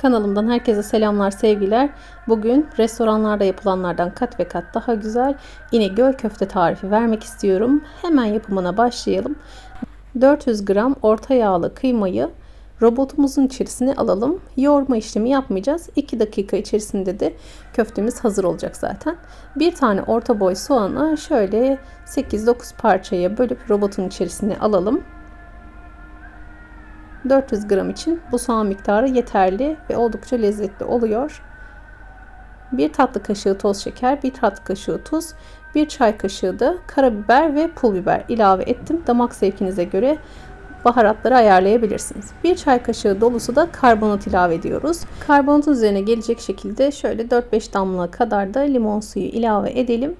Kanalımdan herkese selamlar, sevgiler. Bugün restoranlarda yapılanlardan kat ve kat daha güzel İnegöl köfte tarifi vermek istiyorum. Hemen yapımına başlayalım. 400 gram orta yağlı kıymayı robotumuzun içerisine alalım. Yoğurma işlemi yapmayacağız. 2 dakika içerisinde de köftemiz hazır olacak zaten. Bir tane orta boy soğanı şöyle 8-9 parçaya bölüp robotun içerisine alalım. 400 gram için bu soğan miktarı yeterli ve oldukça lezzetli oluyor. 1 tatlı kaşığı toz şeker, 1 tatlı kaşığı tuz, 1 çay kaşığı da karabiber ve pul biber ilave ettim. Damak zevkinize göre baharatları ayarlayabilirsiniz. 1 çay kaşığı dolusu da karbonat ilave ediyoruz. Karbonatın üzerine gelecek şekilde şöyle 4-5 damla kadar da limon suyu ilave edelim.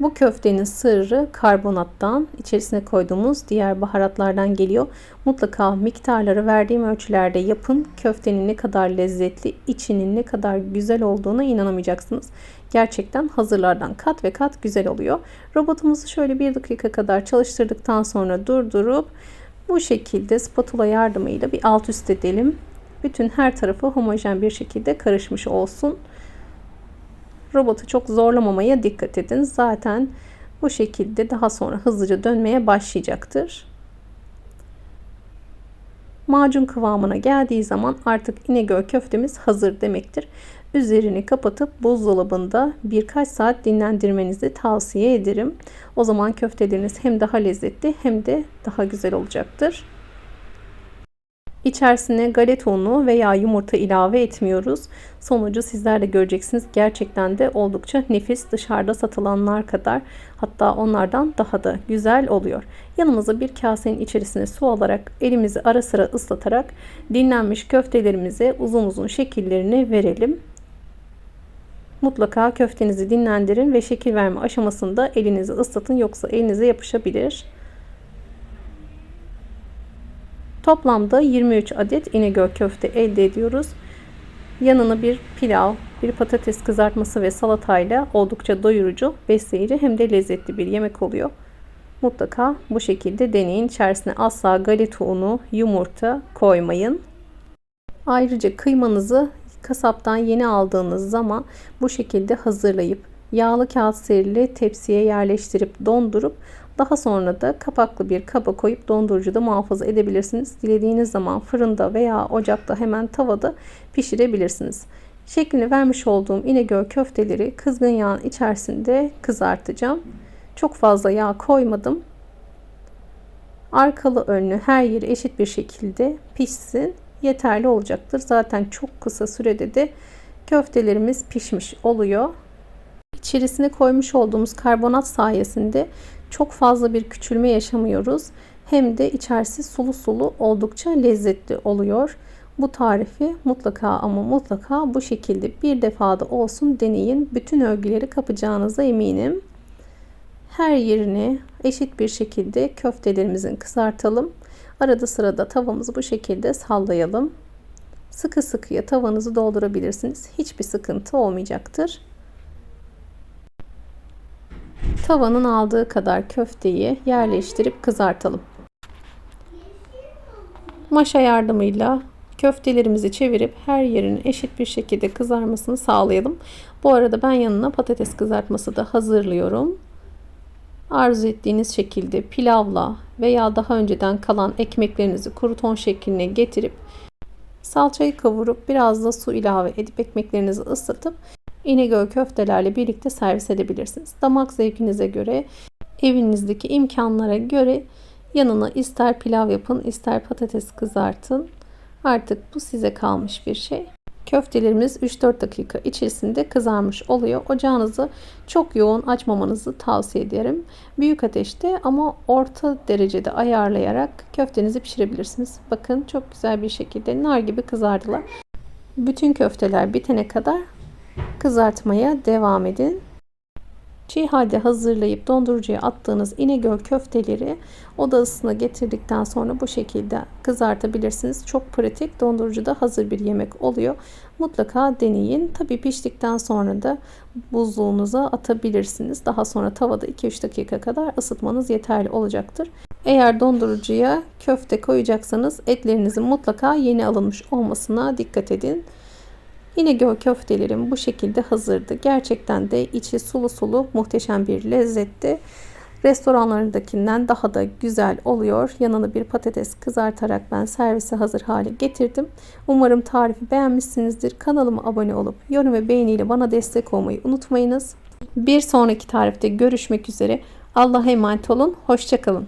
Bu köftenin sırrı karbonattan, içerisine koyduğumuz diğer baharatlardan geliyor. Mutlaka miktarları verdiğim ölçülerde yapın. Köftenin ne kadar lezzetli, içinin ne kadar güzel olduğuna inanamayacaksınız. Gerçekten hazırlardan kat ve kat güzel oluyor. Robotumuzu şöyle bir dakika kadar çalıştırdıktan sonra durdurup bu şekilde spatula yardımıyla bir alt üst edelim. Bütün her tarafı homojen bir şekilde karışmış olsun robotu çok zorlamamaya dikkat edin. Zaten bu şekilde daha sonra hızlıca dönmeye başlayacaktır. Macun kıvamına geldiği zaman artık İnegöl köftemiz hazır demektir. Üzerini kapatıp buzdolabında birkaç saat dinlendirmenizi tavsiye ederim. O zaman köfteleriniz hem daha lezzetli hem de daha güzel olacaktır. İçerisine galeta unu veya yumurta ilave etmiyoruz. Sonucu sizler de göreceksiniz. Gerçekten de oldukça nefis dışarıda satılanlar kadar hatta onlardan daha da güzel oluyor. Yanımıza bir kasenin içerisine su alarak elimizi ara sıra ıslatarak dinlenmiş köftelerimize uzun uzun şekillerini verelim. Mutlaka köftenizi dinlendirin ve şekil verme aşamasında elinizi ıslatın yoksa elinize yapışabilir. Toplamda 23 adet İnegöl köfte elde ediyoruz. Yanına bir pilav, bir patates kızartması ve salatayla oldukça doyurucu, besleyici hem de lezzetli bir yemek oluyor. Mutlaka bu şekilde deneyin. İçerisine asla galeta unu, yumurta koymayın. Ayrıca kıymanızı kasaptan yeni aldığınız zaman bu şekilde hazırlayıp yağlı kağıt serili tepsiye yerleştirip dondurup daha sonra da kapaklı bir kaba koyup dondurucuda muhafaza edebilirsiniz. Dilediğiniz zaman fırında veya ocakta hemen tavada pişirebilirsiniz. Şeklini vermiş olduğum İnegöl köfteleri kızgın yağın içerisinde kızartacağım. Çok fazla yağ koymadım. Arkalı önlü her yeri eşit bir şekilde pişsin. Yeterli olacaktır. Zaten çok kısa sürede de köftelerimiz pişmiş oluyor. İçerisine koymuş olduğumuz karbonat sayesinde çok fazla bir küçülme yaşamıyoruz. Hem de içerisi sulu sulu oldukça lezzetli oluyor. Bu tarifi mutlaka ama mutlaka bu şekilde bir defada olsun deneyin. Bütün övgüleri kapacağınıza eminim. Her yerini eşit bir şekilde köftelerimizin kızartalım. Arada sırada tavamızı bu şekilde sallayalım. Sıkı sıkıya tavanızı doldurabilirsiniz. Hiçbir sıkıntı olmayacaktır. Tavanın aldığı kadar köfteyi yerleştirip kızartalım. Maşa yardımıyla köftelerimizi çevirip her yerin eşit bir şekilde kızarmasını sağlayalım. Bu arada ben yanına patates kızartması da hazırlıyorum. Arzu ettiğiniz şekilde pilavla veya daha önceden kalan ekmeklerinizi kruton şekline getirip salçayı kavurup biraz da su ilave edip ekmeklerinizi ıslatıp İnegöl köftelerle birlikte servis edebilirsiniz. Damak zevkinize göre, evinizdeki imkanlara göre yanına ister pilav yapın, ister patates kızartın. Artık bu size kalmış bir şey. Köftelerimiz 3-4 dakika içerisinde kızarmış oluyor. Ocağınızı çok yoğun açmamanızı tavsiye ederim. Büyük ateşte ama orta derecede ayarlayarak köftenizi pişirebilirsiniz. Bakın çok güzel bir şekilde nar gibi kızardılar. Bütün köfteler bitene kadar kızartmaya devam edin. Çiğ halde hazırlayıp dondurucuya attığınız İnegöl köfteleri oda ısısına getirdikten sonra bu şekilde kızartabilirsiniz. Çok pratik dondurucuda hazır bir yemek oluyor. Mutlaka deneyin. Tabii piştikten sonra da buzluğunuza atabilirsiniz. Daha sonra tavada 2-3 dakika kadar ısıtmanız yeterli olacaktır. Eğer dondurucuya köfte koyacaksanız etlerinizin mutlaka yeni alınmış olmasına dikkat edin. İnegöl köftelerim bu şekilde hazırdı. Gerçekten de içi sulu sulu muhteşem bir lezzetti. Restoranlarındakinden daha da güzel oluyor. Yanına bir patates kızartarak ben servise hazır hale getirdim. Umarım tarifi beğenmişsinizdir. Kanalıma abone olup yorum ve beğeniyle bana destek olmayı unutmayınız. Bir sonraki tarifte görüşmek üzere. Allah'a emanet olun. Hoşçakalın.